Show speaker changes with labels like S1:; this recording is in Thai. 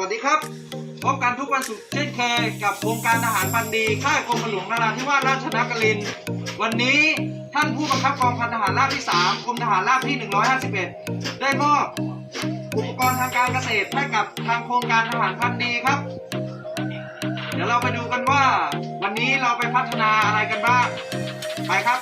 S1: วัสดีครับ พบการทุกวันศุกร์เช่นเคยกับโครงการทหารพันดี ค่ายกรมหลวงนราธิวาสราชนกริน วันนี้ท่านผู้บังคับกองพันทหารราบที่ 3กรมทหารราบที่ 151 ได้มอบอุปกรณ์ทางการเกษตรให้กับทางโครงการทหารพันดีครับ เดี๋ยวเราไปดูกันว่า วันนี้เราไปพัฒนาอะไรกันบ้าง ไปครับ